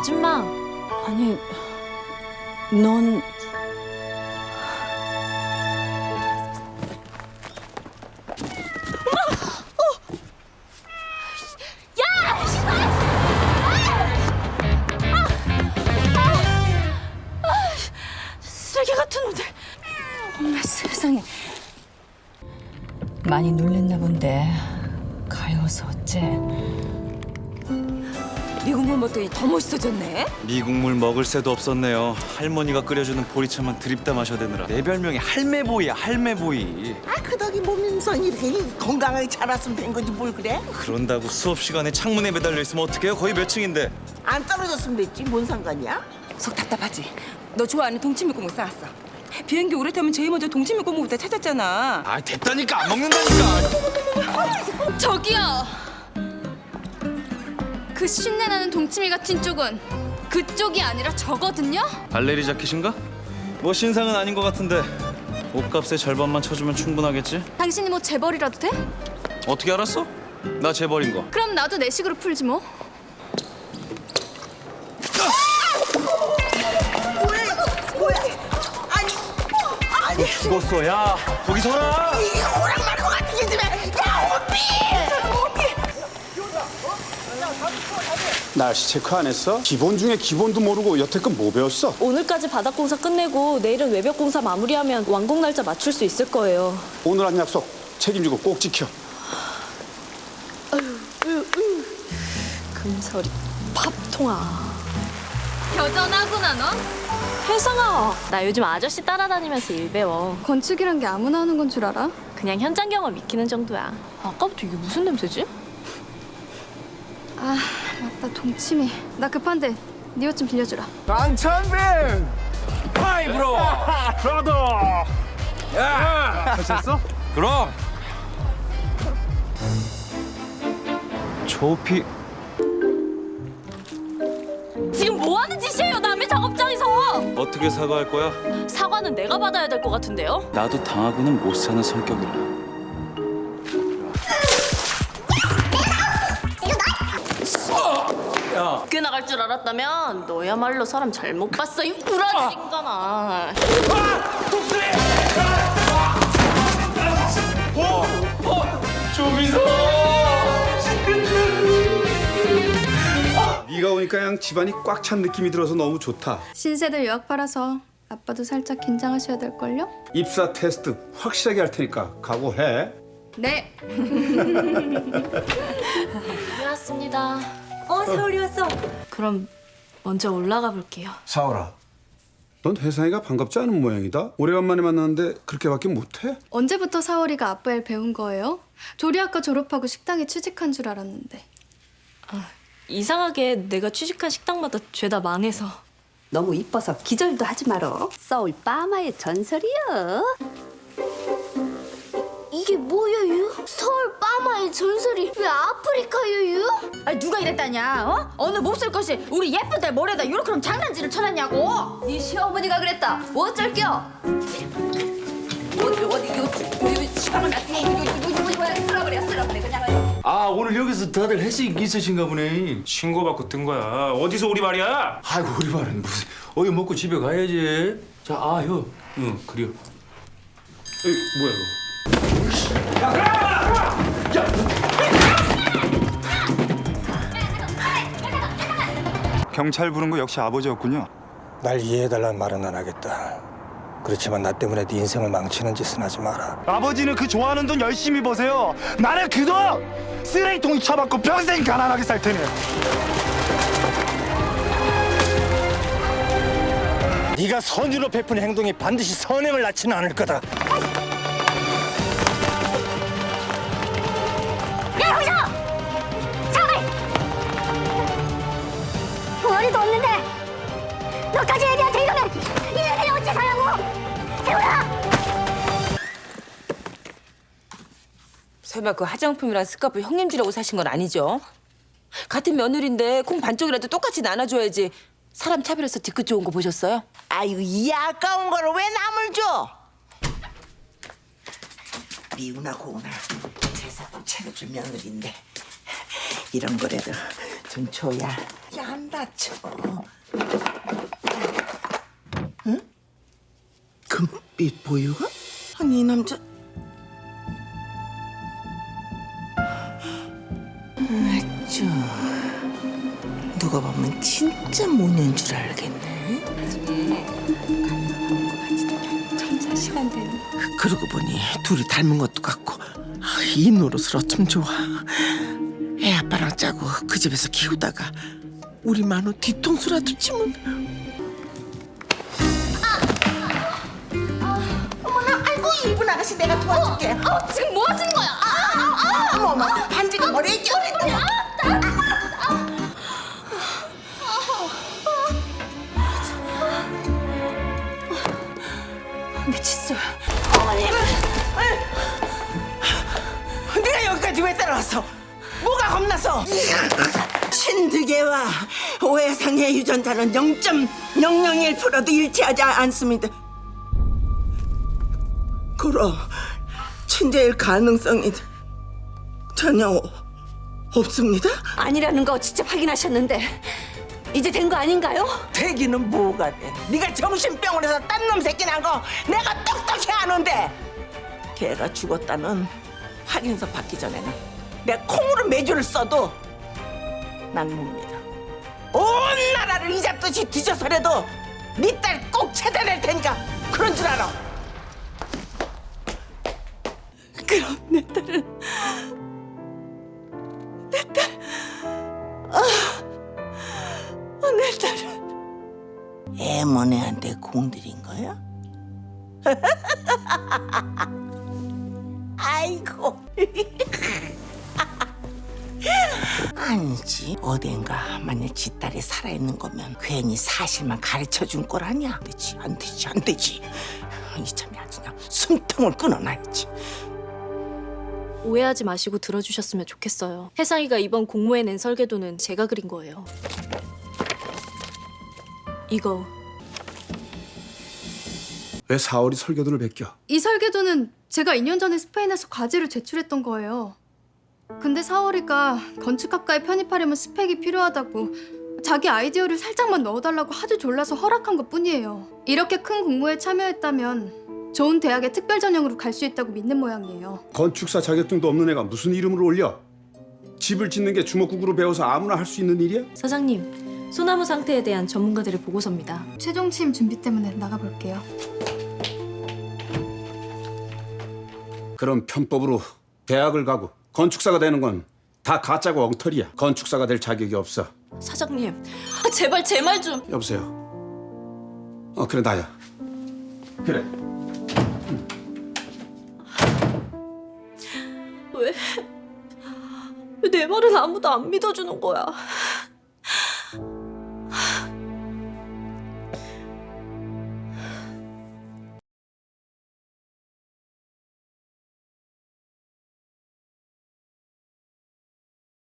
아줌마. 아니, 넌 쓰레기 같은 놈들. 엄마 세상에 많이 놀랬나 본데 가여서 어째 미국물 먹더니 더 멋있어졌네. 미국물 먹을 새도 없었네요. 할머니가 끓여주는 보리차만 드립다 마셔야 되느라. 내 별명이 할매보이야, 할매보이. 아, 그 덕에 몸인상이 이렇게 건강하게 자랐으면 된 거지 뭘 그래? 그런다고 수업 시간에 창문에 매달려 있으면 어떡해요? 거의 몇 층인데. 안 떨어졌으면 됐지 뭔 상관이야? 속 답답하지? 너 좋아하는 동치미국물 싸왔어. 비행기 오래 타면 제일 먼저 동치미국물부터 찾았잖아. 아, 됐다니까 안 먹는다니까. 저기요. 그 신내 나는 동치미 같은 쪽은 그쪽이 아니라 저거든요. 발레리 자켓인가? 뭐 신상은 아닌 것 같은데. 옷값의 절반만 쳐주면 충분하겠지? 당신이 뭐 재벌이라도 돼? 어떻게 알았어? 나 재벌인 거. 그럼 나도 내 식으로 풀지 뭐. 뭐야? 아니, 아니 죽었어, 야. 거기 서라. 호랑 말것 같은 게 집에 야 오삐! 날씨 체크 안 했어? 기본 중에 기본도 모르고 여태껏 뭐 배웠어? 오늘까지 바닥 공사 끝내고 내일은 외벽 공사 마무리하면 완공 날짜 맞출 수 있을 거예요. 오늘 한 약속 책임지고 꼭 지켜. 금설이 밥통아. 여전하구나 너. 혜성아, 나 요즘 아저씨 따라다니면서 일 배워. 건축이란 게 아무나 하는 건 줄 알아? 그냥 현장 경험 익히는 정도야. 아까부터 이게 무슨 냄새지? 아 맞다 동치미. 나 급한데 네 옷 좀 빌려주라. 강창빈 하이 브로 브라더 야 하셨어? 그럼. 조피 지금 뭐 하는 짓이에요, 남의 작업장에서? 어떻게 사과할 거야? 사과는 내가 받아야 될 것 같은데요? 나도 당하고는 못 사는 성격이라. 꽤 나갈 줄 알았다면 너야말로 사람 잘못 봤어, 이 불안한 인간아. 네가 오니까 그냥 집안이 꽉 찬 느낌이 들어서 너무 좋다. 신세대 유학 팔아서 아빠도 살짝 긴장하셔야 될 걸요? 입사 테스트 확실하게 할 테니까 각오해. 네. 고맙습니다. 어 서울이 왔어. 그럼 먼저 올라가 볼게요. 사오라. 넌 혜상이가 반갑지 않은 모양이다. 오래간만에 만났는데 그렇게밖에 못해? 언제부터 사월이가 아빠 일 배운 거예요? 조리학과 졸업하고 식당에 취직한 줄 알았는데. 이상하게 내가 취직한 식당마다 죄다 망해서. 너무 이뻐서 기절도 하지 마라. 서울 빠마의 전설이여. 이게 뭐예요? 서울 빠 마의 전설이 왜 아프리카예요? 아니 누가 이랬다냐? 어? 어느 몹쓸 것이 우리 예쁜 딸 머리에다 요렇게 그럼 장난질을 쳐놨냐고? 네 시어머니가 그랬다. 뭐 어쩔 겨? 어디 어디 요 시방을 놨더니 쓸어버려 쓸어버려 그냥. 아 오늘 여기서 다들 회식 있으신가 보네 신고받고 뜬 거야. 어디서 우리 말이야? 아이고 우리 말은 무슨 어이 먹고 집에 가야지 자아효응 그래요 에이 뭐야 이거 경찰 부른 거 역시 아버지였군요. 날 이해해달라는 말은 안 하겠다. 그렇지만 나 때문에 네 인생을 망치는 짓은 하지 마라. 아버지는 그 좋아하는 돈 열심히 버세요 나는 그 돈 쓰레기통에 처박고 평생 가난하게 살 테니 네가 선의로 베푼 행동이 반드시 선행을 낳지는 않을 거다. 너까지 애들한테 이러면 이 애들이 어찌 사냐고! 세훈아! 설마 그 화장품이랑 스카프 형님 주려고 사신 건 아니죠? 같은 며느리인데 콩 반쪽이라도 똑같이 나눠줘야지. 사람 차별해서 뒤끝 좋은 거 보셨어요? 아유 이 아까운 거를 왜 남을 줘? 미우나 고우나 제사도 차려줄 며느리인데 이런 거라도 좀 줘야. 야, 안 다쳐. 응? 금 빛 보유가? 아니 이 남자. 아쭈. 누가 보면 진짜 모녀인 줄 알겠네. 천사 시간 되는. 그러고 보니 둘이 닮은 것도 같고 아, 이 노릇을 어쩜 좋아 애 아빠랑 짜고 그 집에서 키우다가 우리 마누 뒤통수라도 치면 이쁜 아가씨 내가 도와줄게 어, 지금 뭐 하시는 거야? 어머 어머 반지가 머리에 껴있다 내 칫솔. 네가 여기까지 왜 따라왔어? 뭐가 겁나서? 신득애와 오해상의 유전자는 0.001%도 일치하지 않습니다. 그러 친제일 가능성이 전혀 없습니다. 아니라는 거 직접 확인하셨는데 이제 된 거 아닌가요? 되기는 뭐가 돼? 네가 정신병원에서 딴 놈 새끼 난 거 내가 똑똑히 아는데 걔가 죽었다는 확인서 받기 전에는 내가 콩으로 매주를 써도 난 뭡니다. 온 나라를 이잡듯이 뒤져서라도 네 딸 꼭 찾아낼 테니까 그런 줄 알아. 아이고. 아니지. 어딘가 만약 지 딸이 살아있는 거면 괜히 사실만 가르쳐준 거라냐? 안 되지 안 되지 안 되지. 이참에 그냥 숨통을 끊어놔야지. 오해하지 마시고 들어주셨으면 좋겠어요. 혜상이가 이번 공모에 낸 설계도는 제가 그린 거예요. 이거 왜 사월이 설계도를 베껴? 이 설계도는 제가 2년 전에 스페인에서 과제로 제출했던 거예요. 근데 사월이가 건축학과에 편입하려면 스펙이 필요하다고 자기 아이디어를 살짝만 넣어달라고 하도 졸라서 허락한 것 뿐이에요. 이렇게 큰 공모에 참여했다면 좋은 대학에 특별 전형으로 갈 수 있다고 믿는 모양이에요. 건축사 자격증도 없는 애가 무슨 이름을 올려? 집을 짓는 게 주먹국으로 배워서 아무나 할 수 있는 일이야? 사장님 소나무 상태에 대한 전문가들의 보고서입니다. 최종 취임 준비 때문에 나가볼게요. 그런 편법으로 대학을 가고 건축사가 되는 건 다 가짜고 엉터리야. 건축사가 될 자격이 없어. 사장님 아, 제발 제 말 좀. 여보세요. 어 그래 나야. 그래. 왜? 왜 내 말은 아무도 안 믿어주는 거야?